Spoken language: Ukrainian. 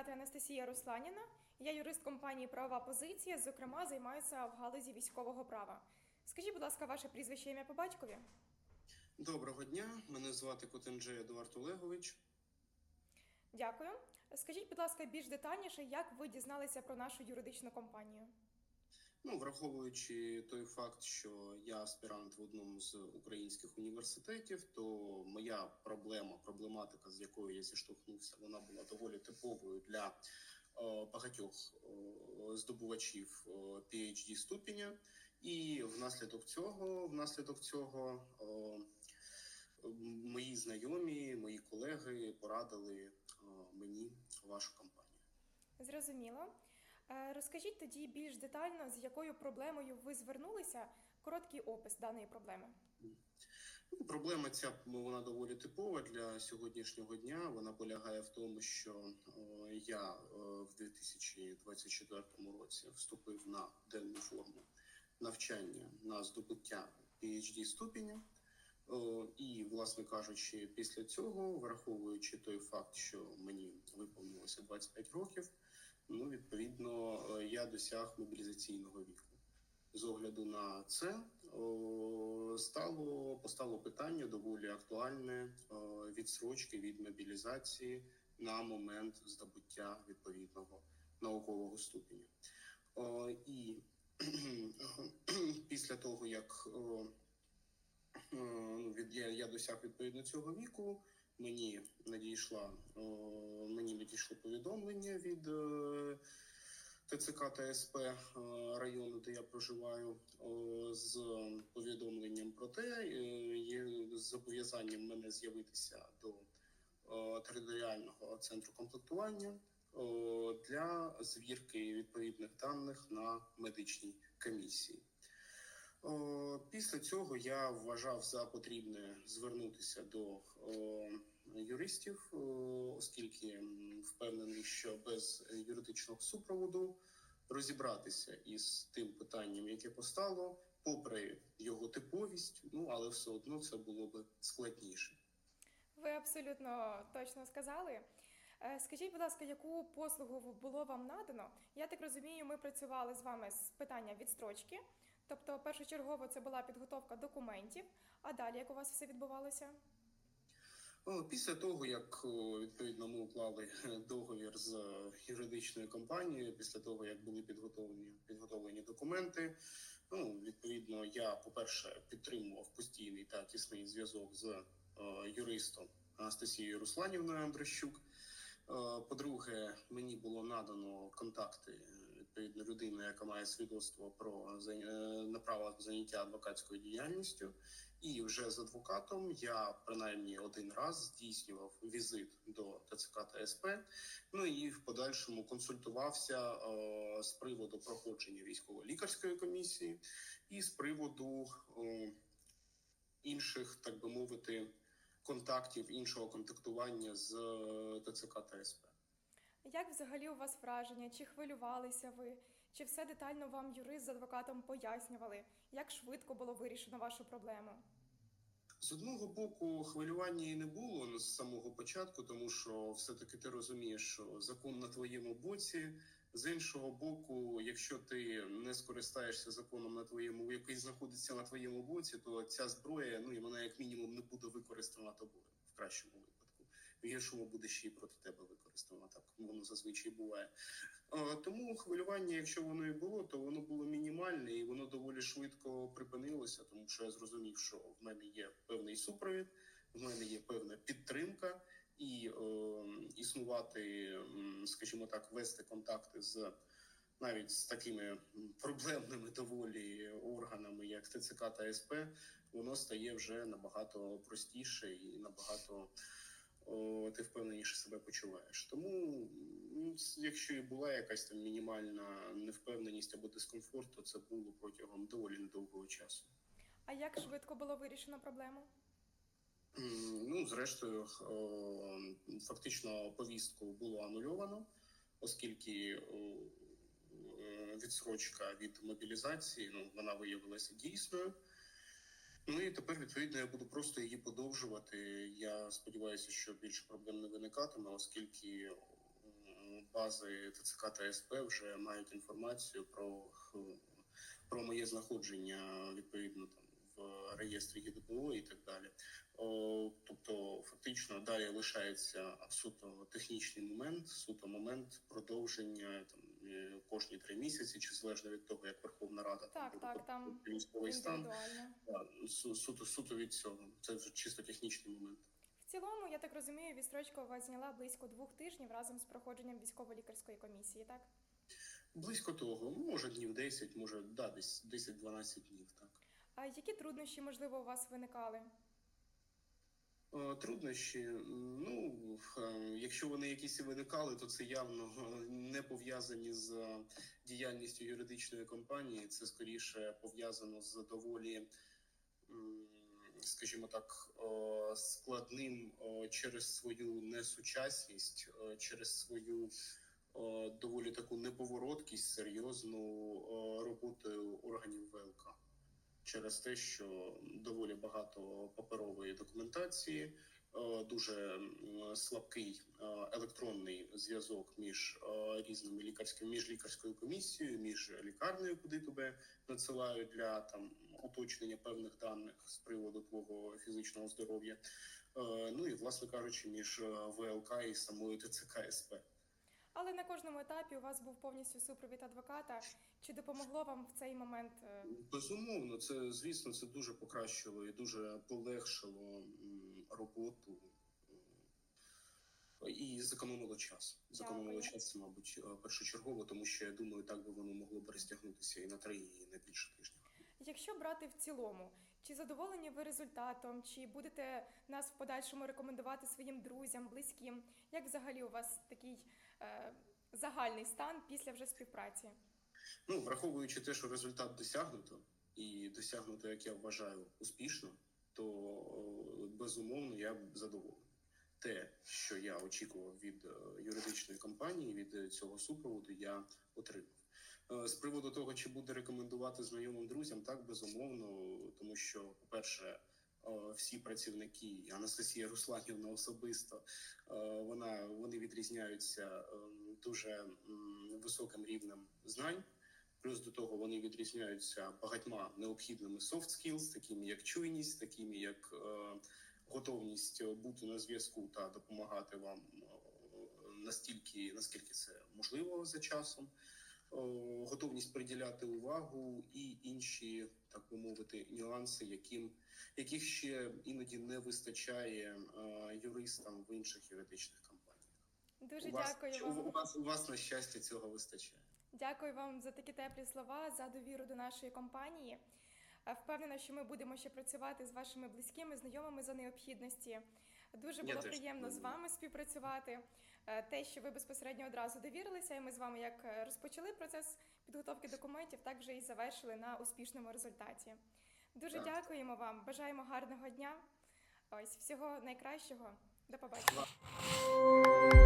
звати Анастасія Русланіна. Я юрист компанії Правова позиція. Зокрема, займаюся в галузі військового права. Скажіть, будь ласка, ваше прізвище ім'я по батькові? Доброго дня, мене звати Котенджей Едуард Олегович. Дякую. Скажіть, будь ласка, більш детальніше, як ви дізналися про нашу юридичну компанію? Ну, враховуючи той факт, що я аспірант в одному з українських університетів, то моя проблема, проблематика, з якою я зіштовхнувся, вона була доволі типовою для е, багатьох е, здобувачів е, PhD ступеня, і внаслідок цього, внаслідок цього, е, мої знайомі, мої колеги порадили е, мені вашу компанію. Зрозуміло. Е, Розкажіть тоді більш детально, з якою проблемою ви звернулися. Короткий опис даної проблеми. Ну, Проблема ця ну, вона доволі типова для сьогоднішнього дня. Вона полягає в тому, що я в 2024 році вступив на денну форму навчання на здобуття PhD ступеня. І, власне кажучи, після цього, враховуючи той факт, що мені виповнилося 25 років, ну відповідно е, я досяг мобілізаційного віку. З огляду на це стало постало питання доволі актуальне відсрочки від мобілізації на момент здобуття відповідного наукового ступеня. І після того, як е, ну, я досяг відповідно цього віку, мені надійшла о, мені надійшло повідомлення від. е, ТЦК та СП е, району, де я проживаю, з повідомленням про те, е, є зобов'язанням мене з'явитися до територіального центру комплектування для звірки відповідних даних на медичній комісії. О, Після цього я вважав за потрібне звернутися до юристів, оскільки впевнений, що без юридичного супроводу розібратися із тим питанням, яке постало, попри його типовість, ну але все одно це було би складніше. Ви абсолютно точно сказали. Е, Скажіть, будь ласка, яку послугу було вам надано? Я так розумію, ми працювали з вами з питання відстрочки. Тобто, першочергово це була підготовка документів. А далі як у вас все відбувалося? Після того, як відповідно ми уклали е, договір з е, юридичною компанією, після того як були підготовлені підготовлені документи, ну відповідно, я по-перше підтримував постійний та тісний зв'язок з е, юристом Анастасією Русланівною Андрощук. По-друге, мені було надано контакти відповідно людини, яка має свідоцтво про е, на право заняття адвокатською діяльністю. І вже з адвокатом я принаймні один раз здійснював візит до ТЦК та СП. Ну і в подальшому консультувався е, з приводу проходження військово-лікарської комісії і з приводу е, інших, так би мовити, контактів, іншого контактування з е, ТЦК та СП. Як взагалі у вас враження? Чи хвилювалися ви? Чи все детально вам юрист з адвокатом пояснювали? Як швидко було вирішено вашу проблему? З одного боку, хвилювання і не було з самого початку, тому що все-таки ти розумієш, що закон на твоєму боці. З іншого боку, якщо ти не скористаєшся законом на твоєму, який знаходиться на твоєму боці, то ця зброя, ну і вона як мінімум не буде використана тобою в кращому випадку. В гіршому буде ще й проти тебе використано. Так воно зазвичай буває. Тому хвилювання, якщо воно і було, то воно було мінімальне і воно доволі швидко припинилося, тому що я зрозумів, що в мене є певний супровід, в мене є певна підтримка, і е, існувати, скажімо так, вести контакти з навіть з такими проблемними доволі органами, як ТЦК та СП, воно стає вже набагато простіше і набагато о, ти впевненіше себе почуваєш. Тому, якщо і була якась там мінімальна невпевненість або дискомфорт, то це було протягом доволі недовгого часу. А як швидко було вирішено проблему? Ну, зрештою, фактично повістку було анульовано, оскільки відсрочка від мобілізації ну, вона виявилася дійсною. Ну і тепер, відповідно, я буду просто її подовжувати. Я сподіваюся, що більше проблем не виникатиме, оскільки бази ТЦК та СП вже мають інформацію про, про моє знаходження відповідно там в реєстрі ГДПО і так далі. О, тобто, фактично далі лишається суто технічний момент, суто момент продовження там кожні три місяці, чи залежно від того, як Верховна Рада Так, буде так, там військовий стан. су- суто суто від цього. Це вже чисто технічний момент. В цілому, я так розумію, вас зайняла близько двох тижнів разом з проходженням військово-лікарської комісії, так? Близько того, ну, може днів 10, може да, десь 10-12 днів. Так А які труднощі, можливо, у вас виникали? Е, труднощі. Ну е, якщо вони якісь виникали, то це явно е, не пов'язані з діяльністю юридичної компанії. Це скоріше пов'язано з доволі, скажімо так, складним через свою несучасність, через свою доволі таку неповороткість, серйозну роботою органів ВЛК. Через те, що доволі багато паперової документації, е, дуже слабкий е, електронний зв'язок між е, різними лікарськими між лікарською комісією, між лікарнею, куди тебе надсилають для там уточнення певних даних з приводу твого фізичного здоров'я. Ну і власне кажучи, між ВЛК і самою ТЦК СП. Але на кожному етапі у вас був повністю супровід адвоката. Чи допомогло вам в цей момент? е, Безумовно, це звісно, це дуже покращило і дуже полегшило роботу і зекономило час. Зекономило час, це, мабуть, е, першочергово, тому що я думаю, так би воно могло б розтягнутися і на три, і на більше тижнів. Якщо брати в цілому, чи задоволені ви результатом, чи будете нас в подальшому рекомендувати своїм друзям, близьким? Як взагалі у вас такий е, загальний стан після вже співпраці? Ну, враховуючи те, що результат досягнуто, і досягнуто, як я вважаю, успішно, то е, безумовно я задоволений. Те, що я очікував від е, юридичної компанії, від е, цього супроводу, я отримав. Е, З приводу того, чи буде рекомендувати знайомим друзям, так безумовно, тому що, по-перше, е, всі працівники, Анастасія Русланівна особисто, е, вона вони відрізняються дуже високим рівнем знань. Плюс до того вони відрізняються багатьма необхідними soft skills, такими як чуйність, такими як готовність бути на зв'язку та допомагати вам настільки, наскільки це можливо за часом, готовність приділяти увагу і інші, так би мовити, нюанси, яким яких ще іноді не вистачає е, юристам в інших юридичних компаніях. Дуже у вас, дякую вам. у вас у вас на щастя цього вистачає. Дякую вам за такі теплі слова, за довіру до нашої компанії. Е, Впевнена, що ми будемо ще працювати з вашими близькими, знайомими за необхідності. Дуже було приємно з вами співпрацювати. Е, Те, що ви безпосередньо одразу довірилися, і ми з вами як е, розпочали процес підготовки документів, так вже і завершили на успішному результаті. Дуже Так. дякуємо вам, бажаємо гарного дня. Ось всього найкращого. До побачення.